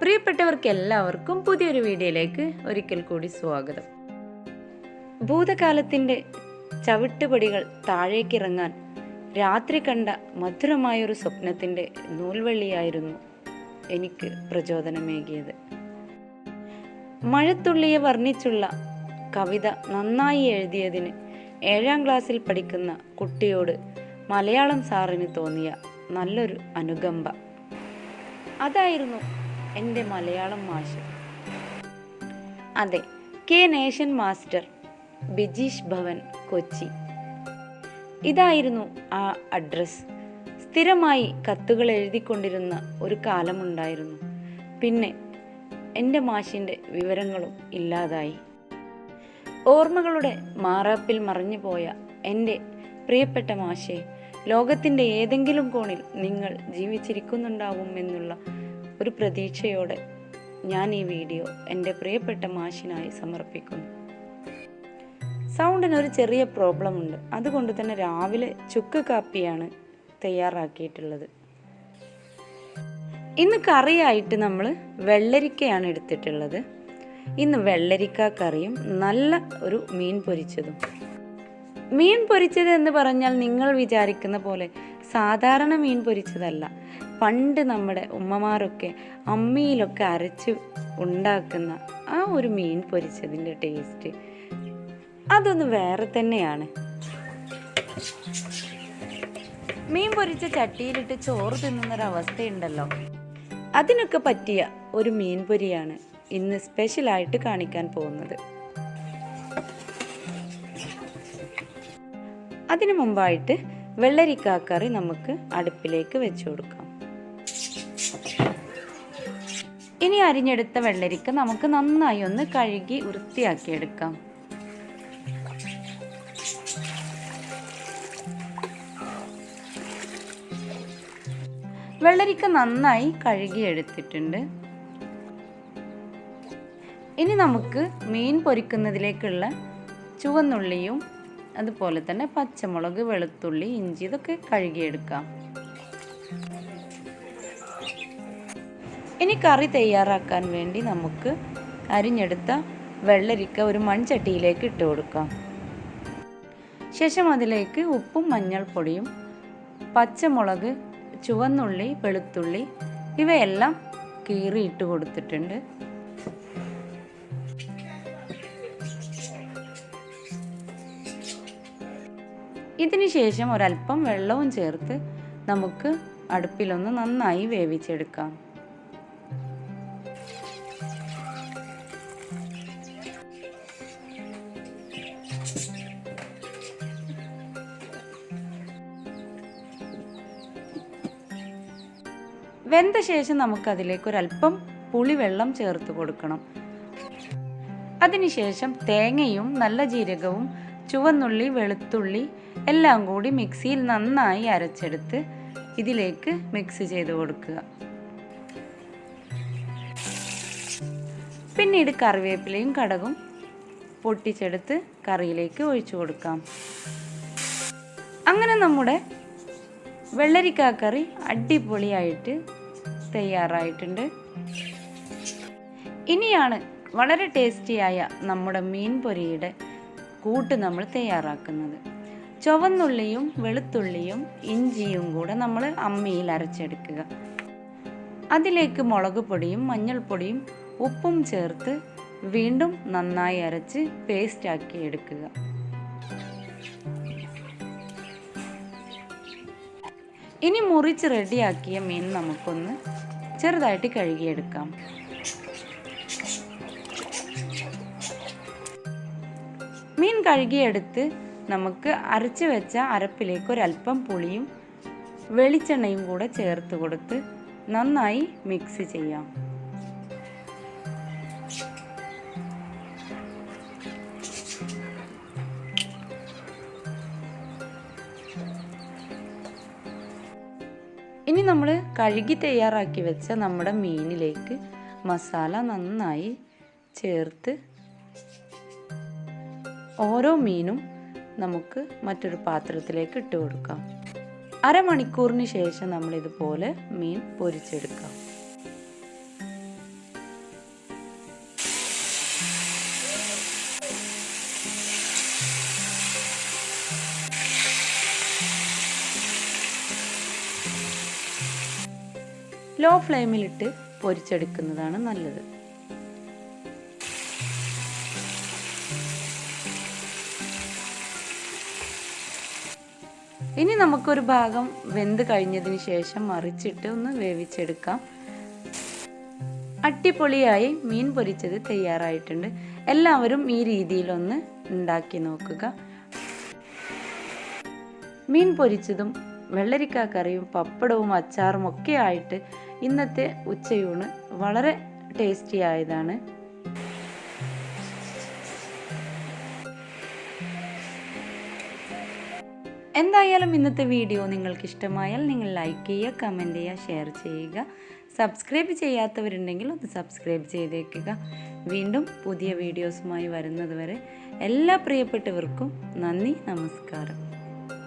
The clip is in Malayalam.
പ്രിയപ്പെട്ടവർക്ക് എല്ലാവർക്കും പുതിയൊരു വീഡിയോയിലേക്ക് ഒരിക്കൽ കൂടി സ്വാഗതം. ഭൂതകാലത്തിന്റെ ചവിട്ടുപടികൾ താഴേക്കിറങ്ങാൻ രാത്രി കണ്ട മധുരമായൊരു സ്വപ്നത്തിന്റെ നൂൽവള്ളിയായിരുന്നു എനിക്ക് പ്രചോദനമേകിയത്. മഴത്തുള്ളിയെ വർണിച്ചുള്ള കവിത നന്നായി എഴുതിയതിന് ഏഴാം ക്ലാസ്സിൽ പഠിക്കുന്ന കുട്ടിയോട് മലയാളം സാറിന് തോന്നിയ നല്ലൊരു അനുകമ്പ. അതായിരുന്നു എന്റെ മലയാളം മാഷ്. അതെ K nation master Bijeesh Bhavan Kochi. ഇതായിരുന്നു ആ അഡ്രസ്. സ്ഥിരമായി കത്തുകൾ എഴുതിക്കൊണ്ടിരുന്ന ഒരു കാലമുണ്ടായിരുന്നു. പിന്നെ എന്റെ മാഷിന്റെ വിവരങ്ങളും ഇല്ലാതായി. ഓർമ്മകളുടെ മാറാപ്പിൽ മറഞ്ഞുപോയ എന്റെ പ്രിയപ്പെട്ട മാഷെ ലോകത്തിന്റെ ഏതെങ്കിലും കോണിൽ നിങ്ങൾ ജീവിച്ചിരിക്കുന്നുണ്ടാവും എന്നുള്ള ഒരു പ്രതീക്ഷയോടെ ഞാൻ ഈ വീഡിയോ എന്റെ പ്രിയപ്പെട്ട മാഷിനായി സമർപ്പിക്കുന്നു. സൗണ്ടിന് ഒരു ചെറിയ പ്രോബ്ലം ഉണ്ട് അതുകൊണ്ട് തന്നെ രാവിലെ ചുക്ക് കാപ്പിയാണ് തയ്യാറാക്കിയിട്ടുള്ളത്. ഇന്ന് കറിയായിട്ട് നമ്മൾ വെള്ളരിക്കയാണ് എടുത്തിട്ടുള്ളത്. ഇന്ന് വെള്ളരിക്ക കറിയും നല്ല ഒരു മീൻ പൊരിച്ചതും. മീൻ പൊരിച്ചത് എന്ന് പറഞ്ഞാൽ നിങ്ങൾ വിചാരിക്കുന്ന പോലെ സാധാരണ മീൻ പൊരിച്ചതല്ല. പണ്ട് നമ്മുടെ ഉമ്മമാരൊക്കെ അമ്മിയിലൊക്കെ അരച്ച് ഉണ്ടാക്കുന്ന ആ ഒരു മീൻ പൊരിച്ചതിന്റെ ടേസ്റ്റ് അതൊന്ന് വേറെ തന്നെയാണ്. മീൻ പൊരിച്ച ചട്ടിയിലിട്ട് ചോറ് തിന്നുന്നൊരവസ്ഥയുണ്ടല്ലോ. അതിനൊക്കെ പറ്റിയ ഒരു മീൻ പൊരിയാണ് ഇന്ന് സ്പെഷ്യലായിട്ട് കാണിക്കാൻ പോകുന്നത്. അതിനു മുമ്പായിട്ട് വെള്ളരിക്കാക്കറി നമുക്ക് അടുപ്പിലേക്ക് വെച്ചു കൊടുക്കാം. ഇനി അരിഞ്ഞെടുത്ത വെള്ളരിക്ക നമുക്ക് നന്നായി ഒന്ന് കഴുകി വൃത്തിയാക്കിയെടുക്കാം. വെള്ളരിക്ക നന്നായി കഴുകി എടുത്തിട്ടുണ്ട് ഇനി നമുക്ക് മീൻ പൊരിക്കുന്നതിലേക്കുള്ള ചുവന്നുള്ളിയും അതുപോലെ തന്നെ പച്ചമുളക് വെളുത്തുള്ളി ഇഞ്ചി ഇതൊക്കെ കഴുകിയെടുക്കാം. ഇനി കറി തയ്യാറാക്കാൻ വേണ്ടി നമുക്ക് അരിഞ്ഞെടുത്ത വെള്ളരിക്ക ഒരു മൺചട്ടിയിലേക്ക് ഇട്ട് കൊടുക്കാം. ശേഷം അതിലേക്ക് ഉപ്പും മഞ്ഞൾപ്പൊടിയും പച്ചമുളക് ചുവന്നുള്ളി വെളുത്തുള്ളി ഇവയെല്ലാം കീറി ഇട്ട് കൊടുത്തിട്ടുണ്ട്. ഇതിന് ശേഷം ഒരല്പം വെള്ളവും ചേർത്ത് നമുക്ക് അടുപ്പിലൊന്ന് നന്നായി വേവിച്ചെടുക്കാം. വെന്ത ശേഷം നമുക്കതിലേക്ക് ഒരല്പം പുളിവെള്ളം ചേർത്ത് കൊടുക്കണം. അതിനുശേഷം തേങ്ങയും നല്ല ജീരകവും ചുവന്നുള്ളി വെളുത്തുള്ളി എല്ലാം കൂടി മിക്സിയിൽ നന്നായി അരച്ചെടുത്ത് ഇതിലേക്ക് മിക്സ് ചെയ്ത് കൊടുക്കുക. പിന്നീട് കറിവേപ്പിലയും കടകും പൊട്ടിച്ചെടുത്ത് കറിയിലേക്ക് ഒഴിച്ചു കൊടുക്കാം. അങ്ങനെ നമ്മുടെ വെള്ളരിക്ക കറി അടിപൊളിയായിട്ട് തയ്യാറായിട്ടുണ്ട്. ഇനിയാണ് വളരെ ടേസ്റ്റിയായ നമ്മുടെ മീൻ പൊരിയുടെ കൂട്ട് നമ്മൾ തയ്യാറാക്കുന്നത്. ചുവന്നുള്ളിയും വെളുത്തുള്ളിയും ഇഞ്ചിയും കൂടെ നമ്മൾ അമ്മിയിൽ അരച്ചെടുക്കുക. അതിലേക്ക് മുളക് പൊടിയും മഞ്ഞൾപ്പൊടിയും ഉപ്പും ചേർത്ത് വീണ്ടും നന്നായി അരച്ച് പേസ്റ്റാക്കി എടുക്കുക. ഇനി മുറിച്ച് റെഡിയാക്കിയ മീൻ നമുക്കൊന്ന് ചെറുതായിട്ട് കഴുകിയെടുക്കാം. മീൻ കഴുകിയെടുത്ത് നമുക്ക് അരച്ച് വെച്ച അരപ്പിലേക്ക് ഒരല്പം പുളിയും വെളിച്ചെണ്ണയും കൂടെ ചേർത്ത് കൊടുത്ത് നന്നായി മിക്സ് ചെയ്യാം. ഇനി നമ്മൾ കഴുകി തയ്യാറാക്കി വെച്ച നമ്മുടെ മീനിലേക്ക് മസാല നന്നായി ചേർത്ത് ഓരോ മീനും നമുക്ക് മറ്റൊരു പാത്രത്തിലേക്ക് ഇട്ട് കൊടുക്കാം. അരമണിക്കൂറിന് ശേഷം നമ്മൾ ഇതുപോലെ മീൻ പൊരിച്ചെടുക്കാം. ലോ ഫ്ലെയിമിലിട്ട് പൊരിച്ചെടുക്കുന്നതാണ് നല്ലത്. ഇനി നമുക്കൊരു ഭാഗം വെന്ത് കഴിഞ്ഞതിന് ശേഷം മറിച്ചിട്ട് ഒന്ന് വേവിച്ചെടുക്കാം. അട്ടിപ്പൊളിയായി മീൻ പൊരിച്ചത് തയ്യാറായിട്ടുണ്ട്. എല്ലാവരും ഈ രീതിയിലൊന്ന് ഉണ്ടാക്കി നോക്കുക. മീൻ പൊരിച്ചതും വെള്ളരിക്ക കറിയും പപ്പടവും അച്ചാറും ഒക്കെ ആയിട്ട് ഇന്നത്തെ ഉച്ചയൂണ് വളരെ ടേസ്റ്റി ആയതാണ്. എന്തായാലും ഇന്നത്തെ വീഡിയോ നിങ്ങൾക്ക് ഇഷ്ടമായാൽ നിങ്ങൾ ലൈക്ക് ചെയ്യുക കമന്റ് ചെയ്യുക ഷെയർ ചെയ്യുക. സബ്സ്ക്രൈബ് ചെയ്യാത്തവരുണ്ടെങ്കിൽ ഒന്ന് സബ്സ്ക്രൈബ് ചെയ്തേക്കുക. വീണ്ടും പുതിയ വീഡിയോസുമായി വരുന്നതുവരെ എല്ലാ പ്രിയപ്പെട്ടവർക്കും നന്ദി നമസ്കാരം.